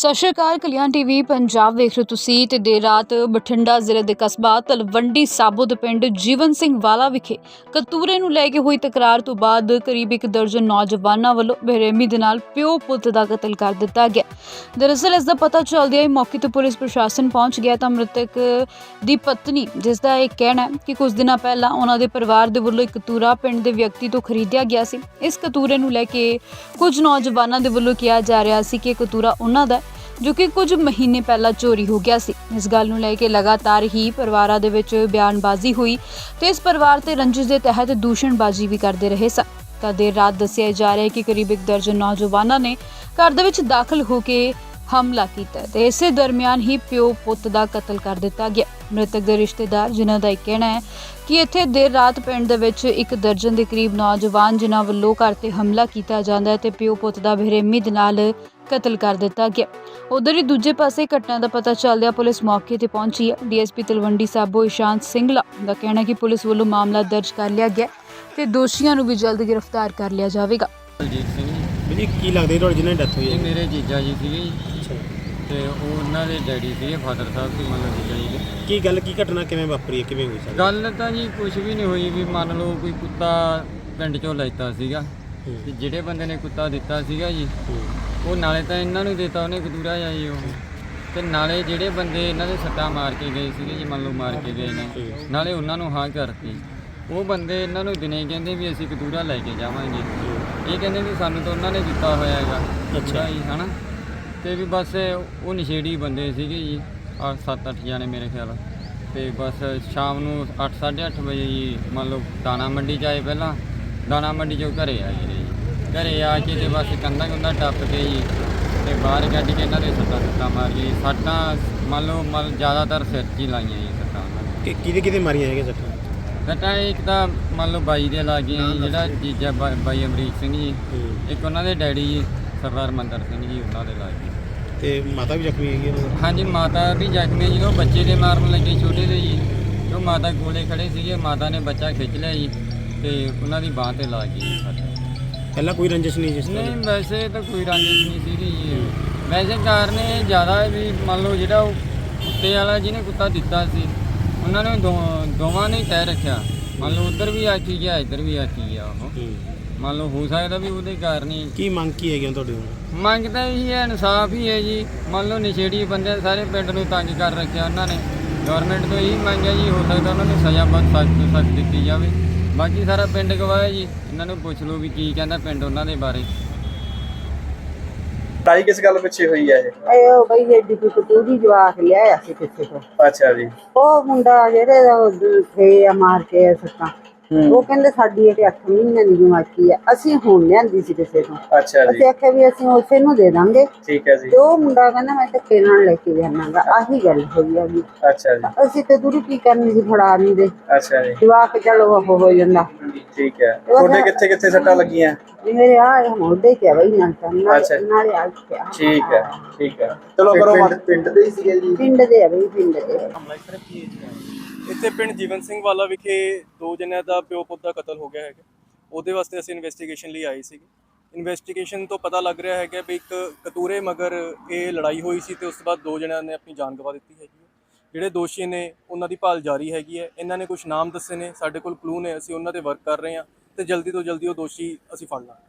ਸਤਿ ਸ਼੍ਰੀ ਅਕਾਲ, ਕਲਿਆਣ ਟੀਵੀ ਪੰਜਾਬ ਵੇਖ ਰਹੇ ਹੋ ਤੁਸੀਂ ਤੇ ਦੇਰ ਰਾਤ ਬਠਿੰਡਾ ਜ਼ਿਲ੍ਹੇ ਦੇ ਕਸਬਾ ਤਲਵੰਡੀ ਸਾਬੋ ਦੇ ਪਿੰਡ ਜੀਵਨ ਸਿੰਘ ਵਾਲਾ ਵਿਖੇ ਕਤੂਰੇ ਨੂੰ ਲੈ ਕੇ ਹੋਈ ਤਕਰਾਰ ਤੋਂ ਬਾਅਦ ਕਰੀਬ ਇੱਕ ਦਰਜਨ ਨੌਜਵਾਨਾਂ ਵੱਲੋਂ ਬੇਰਹਿਮੀ ਦੇ ਨਾਲ ਪਿਓ ਪੁੱਤ ਦਾ ਕਤਲ ਕਰ ਦਿੱਤਾ ਗਿਆ। ਦਰਅਸਲ ਇਸ ਦਾ ਪਤਾ ਚੱਲਦਿਆਂ ਹੀ ਮੌਕੇ ਤੇ ਪੁਲਿਸ ਪ੍ਰਸ਼ਾਸਨ ਪਹੁੰਚ ਗਿਆ ਤਾਂ ਮ੍ਰਿਤਕ ਦੀ ਪਤਨੀ, ਜਿਸ ਦਾ ਇਹ ਕਹਿਣਾ ਹੈ ਕਿ ਕੁਝ ਦਿਨਾਂ ਪਹਿਲਾਂ ਉਹਨਾਂ ਦੇ ਪਰਿਵਾਰ ਦੇ ਵੱਲੋਂ ਇੱਕ ਕਤੂਰਾ ਪਿੰਡ ਦੇ ਵਿਅਕਤੀ ਤੋਂ ਖਰੀਦਿਆ ਗਿਆ ਸੀ। ਇਸ ਕਤੂਰੇ ਨੂੰ ਲੈ ਕੇ ਕੁਝ ਨੌਜਵਾਨਾਂ ਦੇ ਵੱਲੋਂ ਕਿਹਾ ਜਾ ਰਿਹਾ ਸੀ ਕਿ ਇਹ ਕਤੂਰਾ ਉਹਨਾਂ ਦਾ ਜੋ ਕਿ ਕੁਝ ਮਹੀਨੇ ਪਹਿਲਾਂ ਚੋਰੀ ਹੋ ਗਿਆ ਸੀ। ਇਸ ਗੱਲ ਨੂੰ ਲੈ ਕੇ ਲਗਾਤਾਰ ਹੀ ਪਰਿਵਾਰਾਂ ਦੇ ਵਿੱਚ ਬਿਆਨਬਾਜ਼ੀ ਹੋਈ ਤੇ ਇਸ ਪਰਿਵਾਰ ਤੇ ਰੰਜਿਸ਼ ਦੇ ਤਹਿਤ ਦੂਸ਼ਣਬਾਜ਼ੀ ਵੀ ਕਰਦੇ ਰਹੇ ਸਨ। ਤਾਂ ਦੇਰ ਰਾਤ ਦੱਸਿਆ ਜਾ ਰਿਹਾ ਹੈ ਕਿ ਕਰੀਬ ਇੱਕ ਦਰਜਨ ਨੌਜਵਾਨਾਂ ਨੇ ਘਰ ਦੇ ਵਿੱਚ ਦਾਖਲ ਹੋ ਕੇ ਹਮਲਾ ਕੀਤਾ ਤੇ ਇਸੇ ਦਰਮਿਆਨ ਹੀ ਪਿਓ ਪੁੱਤ ਦਾ ਕਤਲ ਕਰ ਦਿੱਤਾ ਗਿਆ। ਮ੍ਰਿਤਕ ਦੇ ਰਿਸ਼ਤੇਦਾਰ ਜਿਨ੍ਹਾਂ ਦਾ ਇਹ ਕਹਿਣਾ ਹੈ ਕਿ ਇੱਥੇ ਦੇਰ ਰਾਤ ਪਿੰਡ ਦੇ ਵਿੱਚ ਇੱਕ ਦਰਜਨ ਦੇ ਕਰੀਬ ਨੌਜਵਾਨ ਜਿਨ੍ਹਾਂ ਵੱਲੋਂ ਘਰ ਤੇ ਹਮਲਾ ਕੀਤਾ ਜਾਂਦਾ ਹੈ ਤੇ ਪਿਓ ਪੁੱਤ ਦਾ ਬੇਰਹਿਮੀ ਦੇ ਨਾਲ ਕਤਲ ਕਰ ਦਿੱਤਾ ਗਿਆ। ਉਧਰ ਹੀ ਦੂਜੇ ਪਾਸੇ ਘਟਨਾ ਦਾ ਪਤਾ ਚੱਲਦਿਆਂ ਪੁਲਿਸ ਮੌਕੇ ਤੇ ਪਹੁੰਚੀ ਹੈ। ਡੀਐਸਪੀ ਤਲਵੰਡੀ ਸਾਬੋ ਇਸ਼ਾਂਤ ਸਿੰਘਲਾ ਦਾ ਕਹਿਣਾ ਹੈ ਕਿ ਪੁਲਿਸ ਵੱਲੋਂ ਮਾਮਲਾ ਦਰਜ ਕਰ ਲਿਆ ਗਿਆ ਤੇ ਦੋਸ਼ੀਆਂ ਨੂੰ ਵੀ ਜਲਦ ਗ੍ਰਿਫਤਾਰ ਕਰ ਲਿਆ ਜਾਵੇਗਾ। ਜੀ ਕੀ ਲੱਗਦਾ ਤੁਹਾਡੇ ਜਿਹਨਾਂ ਦੀ ਡੈਥ ਹੋਈ ਇਹ ਹੈ ਮੇਰੇ ਜੀਜਾ ਜੀ ਸੀਗੇ ਜੀ। ਤੇ ਉਹ ਉਹਨਾਂ ਦੇ ਡੈਡੀ ਸੀਗੇ ਫਾਦਰ ਸਾਹਿਬ ਸੀ ਮੰਨ ਲਓ ਜੀ ਦੇ ਕੀ। ਗੱਲ ਕੀ ਘਟਨਾ ਕਿਵੇਂ ਵਾਪਰੀ ਹੈ ਕਿਵੇਂ ਹੋਈ ਸਾਰੀ? ਗੱਲ ਤਾਂ ਜੀ ਕੁਝ ਵੀ ਨਹੀਂ ਹੋਈ ਵੀ ਮੰਨ ਲਓ ਕੋਈ ਕੁੱਤਾ ਪਿੰਡ ਚੋਂ ਲੈਤਾ ਸੀਗਾ। ਹੂੰ, ਤੇ ਜਿਹੜੇ ਬੰਦੇ ਨੇ ਕੁੱਤਾ ਦਿੱਤਾ ਸੀਗਾ ਜੀ ਹੂੰ, ਉਹ ਨਾਲੇ ਤਾਂ ਇਹਨਾਂ ਨੂੰ ਦਿੱਤਾ ਉਹਨੇ ਕਦੂਰਾ ਜਾਂ ਜੀ ਉਹ। ਤੇ ਨਾਲੇ ਜਿਹੜੇ ਬੰਦੇ ਇਹਨਾਂ ਦੇ ਸੱਟਾਂ ਮਾਰ ਕੇ ਗਏ ਸੀਗੇ ਜੀ ਮੰਨ ਲਓ ਮਾਰ ਕੇ ਗਏ ਨੇ ਨਾਲੇ ਉਹਨਾਂ ਨੂੰ ਹਾਂ ਕਰਤੀ। ਉਹ ਬੰਦੇ ਇਹਨਾਂ ਨੂੰ ਦਿਨੇ ਕਹਿੰਦੇ ਵੀ ਅਸੀਂ ਕਦੂਰਾ ਲੈ ਕੇ ਜਾਵਾਂਗੇ। ਇਹ ਕਹਿੰਦੇ ਵੀ ਸਾਨੂੰ ਤਾਂ ਉਹਨਾਂ ਨੇ ਦਿੱਤਾ ਹੋਇਆ ਹੈਗਾ। ਅੱਛਾ। ਜੀ ਹਨਾ? ਤੇ ਵੀ ਬਸ ਉਹ ਨਸ਼ੇੜੀ ਬੰਦੇ ਸੀਗੇ ਜੀ ਆ 7-8 ਜਾਣੇ ਮੇਰੇ ਖਿਆਲ। ਤੇ ਬਸ ਸ਼ਾਮ ਨੂੰ 8-8:30 ਵਜੇ ਜੀ ਮੰਨ ਲਓ ਦਾਣਾ ਮੰਡੀ ਚ ਆਏ ਪਹਿਲਾਂ ਦਾਣਾ ਮੰਡੀ ਚੋਂ ਘਰੇ ਆ ਗਏ ਜੀ। ਘਰੇ ਆ ਕੇ ਤੇ ਬਸ ਕੰਧਾ ਕੰਧਾ ਟੱਪ ਕੇ ਜੀ ਤੇ ਬਾਹਰ ਕੱਢ ਕੇ ਇਹਨਾਂ ਦੇ ਸੱਟਾਂ ਸੁੱਟਾਂ ਮਾਰ ਗਈ ਸੱਟਾਂ ਮੰਨ ਲਓ ਮੰਨ ਜ਼ਿਆਦਾਤਰ ਸਿਰ 'ਚ ਹੀ ਲਾਈਆਂ ਜੀ ਸੱਟਾਂ। ਉਹਨਾਂ ਨੇ ਕਿ ਕਿਹਦੇ ਕਿਹਦੇ ਮਾਰੀਆਂ ਹੈਗੇ ਸੱਟਾਂ? ਸੱਟਾਂ ਇੱਕ ਤਾਂ ਮੰਨ ਲਓ ਬਾਈ ਦੇ ਲੱਗੀਆਂ ਜੀ ਜਿਹੜਾ ਜੀਜਾ ਬਾ- ਬਾਈ ਅਮਰੀਕ ਸਿੰਘ ਜੀ। ਹੂੰ, ਇੱਕ ਉਹਨਾਂ ਦੇ ਡੈਡੀ ਜੀ ਸਰਦਾਰ ਮੰਦਰ ਸਿੰਘ ਜੀ ਉਹਨਾਂ ਦੇ ਲੱਗ। ਗਈ ਤੇ ਮਾਤਾ ਵੀ ਜ਼ਖਮੀ ਹੈਗੀ ਉਹਨਾਂ? ਹਾਂਜੀ ਮਾਤਾ ਵੀ ਜ਼ਖਮੀ ਹੈ ਜੀ ਉਹ ਬੱਚੇ ਦੇ ਮਾਰਨ ਲੱਗੇ ਛੋਟੇ ਦੇ ਜੀ। ਉਹ ਮਾਤਾ ਕੋਲੇ ਖੜੇ ਸੀਗੇ ਮਾਤਾ ਨੇ ਬੱਚਾ ਖਿੱਚ ਲਿਆ ਜੀ ਤੇ ਉਹਨਾਂ ਦੀ ਬਾਹ ਤੇ ਲੱਗ ਗਈ ਜੀ ਸੱਟ। ਪਹਿਲਾਂ ਕੋਈ ਰੰਜਿਸ਼ ਨਹੀਂ ਜਿਸ ਨਹੀਂ ਤਰ੍ਹਾਂ ਵੈਸੇ ਤਾਂ ਕੋਈ ਰੰਜਿਸ਼ ਨਹੀਂ ਸੀਗੀ ਜੀ। ਵੈਸੇ ਕਾਰਨ ਇਹ ਜ਼ਿਆਦਾ ਵੀ ਮੰਨ ਲਓ ਜਿਹੜਾ ਉਹ ਕੁੱਤੇ ਵਾਲਾ ਜਿਹਨੇ ਕੁੱਤਾ ਦਿੱਤਾ ਸੀ ਉਹਨਾਂ ਨੇ ਦੋ- ਦੋਵਾਂ ਨੇ ਤੈਅ ਰੱਖਿਆ। ਮੰਨ ਲਓ ਉੱਧਰ ਵੀ ਆਖੀ ਗਿਆ ਇੱਧਰ ਵੀ ਆਖੀ ਗਿਆ ਉਹ। ਹੂੰ। ਮੰਨ ਲਓ ਹੋ ਸਕਦਾ ਵੀ ਉਹਦੇ ਕਾਰਨ ਹੀ। ਕੀ ਮੰਗ ਕੀ ਹੈਗੀ ਤੁਹਾਡੇ ਨੂੰ ਮੰਗ ਤਾਂ ਇਹੀ ਹੈ ਇਨਸਾਫ ਹੀ ਹੈ ਜੀ। ਮੰਨ ਲਓ ਨਸ਼ੇੜੀ ਬੰਦੇ ਸਾਰੇ ਪਿੰਡ ਨੂੰ ਤੰਗ ਕਰ ਰੱਖਿਆ ਉਹਨਾਂ ਨੇ। ਗਵਰਨਮੈਂਟ ਤੋਂ ਇਹੀ ਮੰਗ ਹੈ ਜੀ ਹੋ ਸਕਦਾ ਉਹਨਾਂ ਨੂੰ ਸਜ਼ਾ ਬਹੁਤ ਸਖਤ ਤੋਂ ਸਖਤ ਦਿੱਤੀ ਜਾਵੇ। ਬਾਕੀ ਸਾਰਾ ਪਿੰਡ ਗਵਾਹ ਹੈ ਜੀ। ਇਹਨਾਂ ਨੂੰ ਪੁੱਛ ਲਓ ਵੀ ਕੀ ਕਹਿੰਦਾ ਪਿੰਡ ਉਹਨਾਂ ਦੇ ਬਾਰੇ। ਲੜਾਈ ਕਿਸ ਗੱਲ ਪਿੱਛੇ ਹੋਈ ਹੈ ਇਹ? ਉਹ ਬਈ ਏਡੀ ਕੋਈ ਕਤੂਰੀ ਜਵਾਕ ਲਿਆਇਆ ਸੀ ਕਿਸੇ ਤੋਂ। ਅੱਛਾ ਜੀ। ਉਹ ਮੁੰਡਾ ਜਿਹੜੇ ਦਾ ਉਹ ਥੇ ਆ ਮਾਰ ਕੇ ਸੱਤਾਂ ਉਹ ਕਹਿੰਦੇ ਸਾਡੀ ਇਹ 8 ਮਹੀਨੇ ਦੀ ਜਮਾਕੀ ਹੈ ਅਸੀਂ ਹੁਣ ਲਿਆਂਦੀ ਸੀ ਕਿਸੇ ਤੋਂ। ਅੱਛਾ ਜੀ। ਅਸੀਂ ਆਖਿਆ ਵੀ ਅਸੀਂ ਉਸੇ ਨੂੰ ਦੇ ਦਾਂਗੇ। ਠੀਕ ਹੈ ਜੀ। ਤੇ ਉਹ ਮੁੰਡਾ ਕਹਿੰਦਾ ਮੈਂ ਧੱਕੇ ਨਾਲ ਲੈ ਕੇ ਜਾਣਾਗਾ ਆਹੀ ਗੱਲ ਹੋਈ ਆ ਵੀ ਅੱਛਾ ਜੀ। ਅਸੀਂ ਤੇ ਦੂਰੀ ਕੀ ਕਰਨੀ ਸੀ ਫੜਾ ਨਹੀਂ ਦੇ। ਅੱਛਾ ਜੀ। ਜਵਾਕ ਚਲੋ ਉਹ ਹੋ ਜਾਂਦਾ। ਠੀਕ ਹੈ। ਤੁਹਾਡੇ ਕਿੱਥੇ ਕਿੱਥੇ ਸੱਟਾਂ ਲੱਗੀਆਂ? ਵੀ ਮੇਰੇ ਆ ਇਹ ਮੋਢੇ ਤੇ ਬਈ ਨਾਲ ਤਾਂ। ਨਾਲੇ ਨਾਲੇ ਆ ਗਿਆ ਠੀਕ ਹੈ ਠੀਕ ਹੈ। ਚਲੋ ਕਰੋ ਪਿੰਡ ਦੇ ਹੀ ਸੀਗੇ ਜੀ। ਪਿੰਡ ਦੇ ਆ ਬਈ ਪਿੰਡ ਦੇ ਇੱਥੇ ਪਿੰਡ ਜੀਵਨ ਸਿੰਘ ਵਾਲਾ ਵਿਖੇ ਦੋ ਜਣਿਆਂ ਦਾ ਪਿਓ ਪੁੱਤ ਦਾ ਕਤਲ ਹੋ ਗਿਆ ਹੈਗਾ। ਉਹਦੇ ਵਾਸਤੇ ਅਸੀਂ ਇਨਵੈਸਟੀਗੇਸ਼ਨ ਲਈ ਆਏ ਸੀਗੇ। ਇਨਵੈਸਟੀਗੇਸ਼ਨ ਤੋਂ ਪਤਾ ਲੱਗ ਰਿਹਾ ਹੈਗਾ ਵੀ ਇੱਕ ਕਤੂਰੇ ਮਗਰ ਇਹ ਲੜਾਈ ਹੋਈ ਸੀ ਤੇ ਉਸ ਤੋਂ ਬਾਅਦ ਦੋ ਜਣਿਆਂ ਨੇ ਆਪਣੀ ਜਾਨ ਗਵਾ ਦਿੱਤੀ ਹੈਗੀ ਜਿਹੜੇ ਦੋਸ਼ੀ ਨੇ, ਉਹਨਾਂ ਦੀ ਭਾਲ ਜਾਰੀ ਹੈਗੀ ਹੈ। ਇਹਨਾਂ ਨੇ ਕੁਝ ਨਾਮ ਦੱਸੇ ਨੇ, ਸਾਡੇ ਕੋਲ ਕਲੂ ਨੇ, ਅਸੀਂ ਉਹਨਾਂ ਤੇ ਵਰਕ ਕਰ ਰਹੇ ਹਾਂ ਤੇ ਜਲਦੀ ਤੋਂ ਜਲਦੀ ਉਹ ਦੋਸ਼ੀ ਅਸੀਂ ਫੜ ਲਾਂਗੇ।